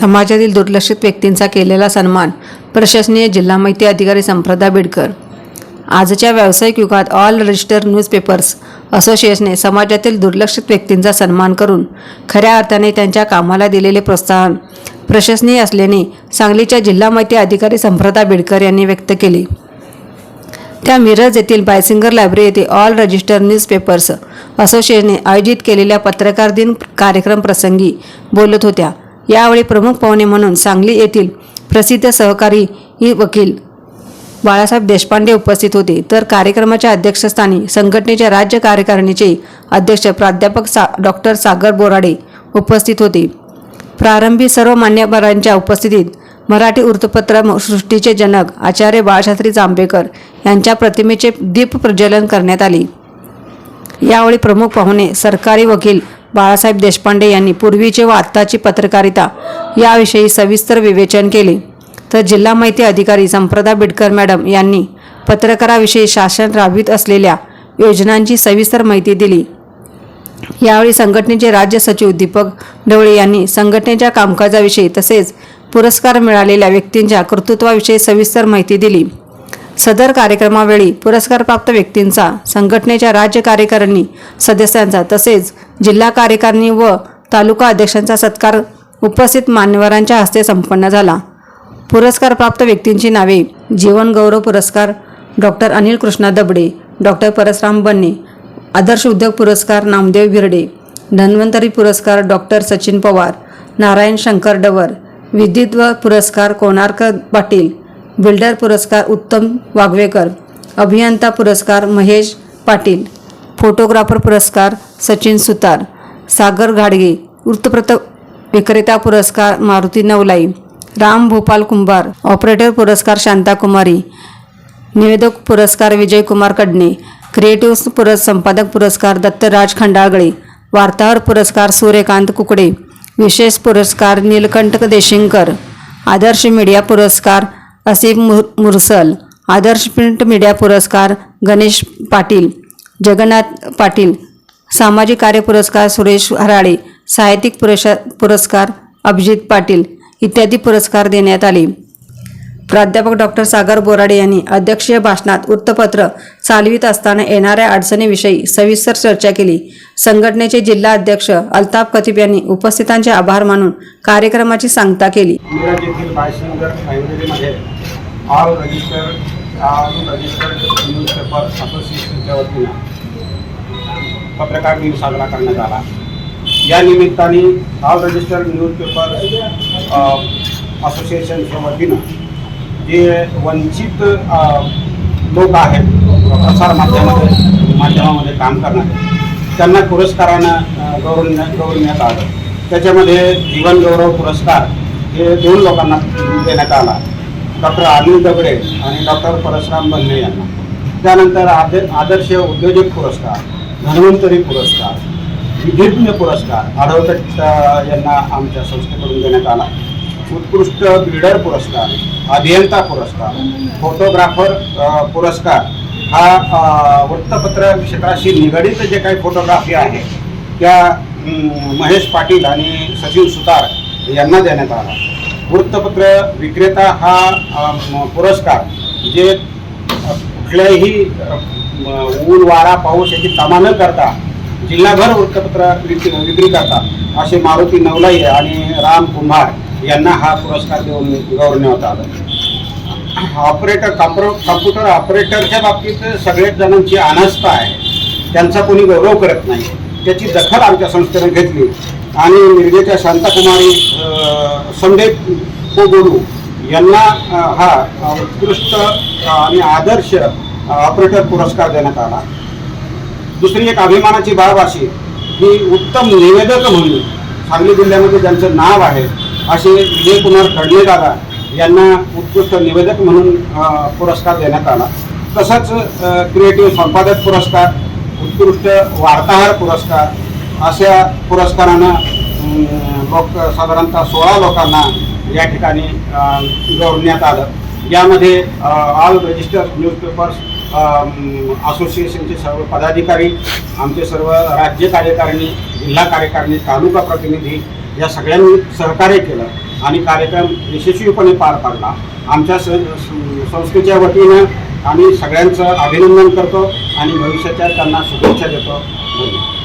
समाजातील दुर्लक्षित व्यक्तींचा केलेला सन्मान प्रशासनीय जिल्हा माहिती अधिकारी संप्रदा बिडकर. आजच्या व्यावसायिक युगात ऑल रजिस्टर न्यूजपेपर्स असोसिएशनने समाजातील दुर्लक्षित व्यक्तींचा सन्मान करून खऱ्या अर्थाने त्यांच्या कामाला दिलेले प्रोत्साहन प्रशंसनीय असल्याने सांगलीच्या जिल्हा माहिती अधिकारी संप्रदा बिडकर यांनी व्यक्त केले. त्या मिरज येथील बायसिंगर लायब्ररी येथे ऑल रजिस्टर न्यूजपेपर्स असोसिएशनने आयोजित केलेल्या पत्रकार दिन कार्यक्रम प्रसंगी बोलत होत्या. यावेळी प्रमुख पाहुणे म्हणून सांगली येथील प्रसिद्ध सहकारी वकील बाळासाहेब देशपांडे उपस्थित होते. तर कार्यक्रमाच्या अध्यक्षस्थानी संघटनेच्या राज्य कार्यकारिणीचे अध्यक्ष प्राध्यापक सा डॉक्टर सागर बोराडे उपस्थित होते. प्रारंभी सर्व मान्यवरांच्या उपस्थितीत मराठी वृत्तपत्र सृष्टीचे जनक आचार्य बाळशास्त्री जांभेकर यांच्या प्रतिमेचे दीप प्रज्वलन करण्यात आले. यावेळी प्रमुख पाहुणे सरकारी वकील बाळासाहेब देशपांडे यांनी पूर्वीचे व आत्ताची पत्रकारिता याविषयी सविस्तर विवेचन केले. तर जिल्हा माहिती अधिकारी संप्रदा बिडकर मॅडम यांनी पत्रकाराविषयी शासन राबवित असलेल्या योजनांची सविस्तर माहिती दिली. यावेळी संघटनेचे राज्य सचिव दीपक ढवळे यांनी संघटनेच्या कामकाजाविषयी तसेच पुरस्कार मिळालेल्या व्यक्तींच्या कर्तृत्वाविषयी सविस्तर माहिती दिली. सदर कार्यक्रमावेळी पुरस्कारप्राप्त व्यक्तींचा संघटनेच्या राज्य कार्यकारिणी सदस्यांचा तसेच जिल्हा कार्यकारिणी व तालुका अध्यक्षांचा सत्कार उपस्थित मान्यवरांच्या हस्ते संपन्न झाला. पुरस्कारप्राप्त व्यक्तींची नावे जीवन गौरव पुरस्कार डॉक्टर अनिल कृष्णा दबडे डॉक्टर परसराम बन्ने आदर्श उद्योग पुरस्कार नामदेव भिरडे धन्वंतरी पुरस्कार डॉक्टर सचिन पवार नारायण शंकर डवर विद्युत्व पुरस्कार कोणार्क पाटील बिल्डर पुरस्कार उत्तम वागवेकर अभियंता पुरस्कार महेश पाटील फोटोग्राफर पुरस्कार सचिन सुतार सागर घाडगे वृत्तपत्र विक्रेता पुरस्कार मारुती नवलाई राम भोपाल कुंभार ऑपरेटर पुरस्कार शांता कुमारी निवेदक पुरस्कार विजय कुमार कडणे क्रिएटिव्ह पुरस् संपादक पुरस्कार दत्तराज खंडाळगळे वार्ताहर पुरस्कार सूर्यकांत कुकडे विशेष पुरस्कार नीलकंठ देशिंकर आदर्श मीडिया पुरस्कार असीम मुर मुरसल आदर्श प्रिंट मीडिया पुरस्कार गणेश पाटील जगन्नाथ पाटील सामाजिक कार्य पुरस्कार सुरेश हराळे साहित्यिक पुरशा पुरस्कार अभिजित पाटील इत्यादी पुरस्कार देण्यात आले. प्राध्यापक डॉक्टर सागर बोराडे यांनी अध्यक्षीय भाषणात वृत्तपत्र चालवित असताना येणाऱ्या अडचणीविषयी सविस्तर चर्चा केली. संघटनेचे जिल्हा अध्यक्ष अल्ताफ खतीब यांनी उपस्थितांचे आभार मानून कार्यक्रमाची सांगता केली. रजिस्टर असोसिएशनच्या वतीनं पत्रकार दिन साजरा करण्यात आला. या निमित्ताने ऑल रजिस्टर्ड न्यूजपेपर असोसिएशनच्या वतीनं जे वंचित लोक आहेत प्रसार माध्यमामध्ये माध्यमामध्ये काम करणारे त्यांना पुरस्कारानं अ, गौरवण्या गौरवण्यात आलं. त्याच्यामध्ये जीवन गौरव पुरस्कार हे दोन लोकांना देण्यात आला. डॉक्टर अनिल दगडे आणि डॉक्टर परशुराम बन्ने यांना. त्यानंतर आद आदर्श उद्योजक पुरस्कार धन्वंतरी पुरस्कार विधिज्ञ पुरस्कार आढळकट यांना आमच्या संस्थेकडून देण्यात आला. उत्कृष्ट बिल्डर पुरस्कार अभियंता पुरस्कार फोटोग्राफर पुरस्कार हा वृत्तपत्र क्षेत्राशी निगडीत जे काही फोटोग्राफी आहे त्या महेश पाटील आणि सचिन सुतार यांना देण्यात आला. वृत्तपत्र विक्रेता हा पुरस्कार जे कुठल्याही ऊन वारा पाऊस याची तमा न करता जिल्हाभर वृत्तपत्र विक्री करतात असे मारुती नवलाई आणि राम कुंभार यांना हा पुरस्कार देऊन गौरवण्यात आलं. ऑपरेटर कॉम्प्रो कॉम्प्युटर ऑपरेटरच्या बाबतीत सगळ्याच जणांची अनास्था आहे. त्यांचा कोणी गौरव करत नाही. त्याची दखल आमच्या संस्थेने घेतली. आणि मिरजेच्या शांताकुमारी संडे संदेश कोगोडू यांना हा उत्कृष्ट आणि आदर्श ऑपरेटर पुरस्कार देण्यात आला. दुसरी एक अभिमानाची बाब अशी की उत्तम निवेदक म्हणून सांगली जिल्ह्यामध्ये ज्यांचं नाव आहे असे विजयकुमार खडले दादा यांना उत्कृष्ट निवेदक म्हणून पुरस्कार देण्यात आला. तसंच क्रिएटिव्ह संपादक पुरस्कार उत्कृष्ट वार्ताहर पुरस्कार अशा पुरस्कारानं लोक साधारणतः सोळा लोकांना या ठिकाणी गौरवण्यात आलं. यामध्ये ऑल रजिस्टर न्यूजपेपर्स असोसिएशनचे सर्व पदाधिकारी आमचे सर्व राज्य कार्यकारिणी जिल्हा कार्यकारिणी तालुका प्रतिनिधी या सगळ्यांनी सहकार्य केलं आणि कार्यक्रम यशस्वीपणे पार पाडला. आमच्या स संस्थेच्या वतीनं आम्ही सगळ्यांचं अभिनंदन करतो आणि भविष्याच्या त्यांना शुभेच्छा देतो. धन्यवाद.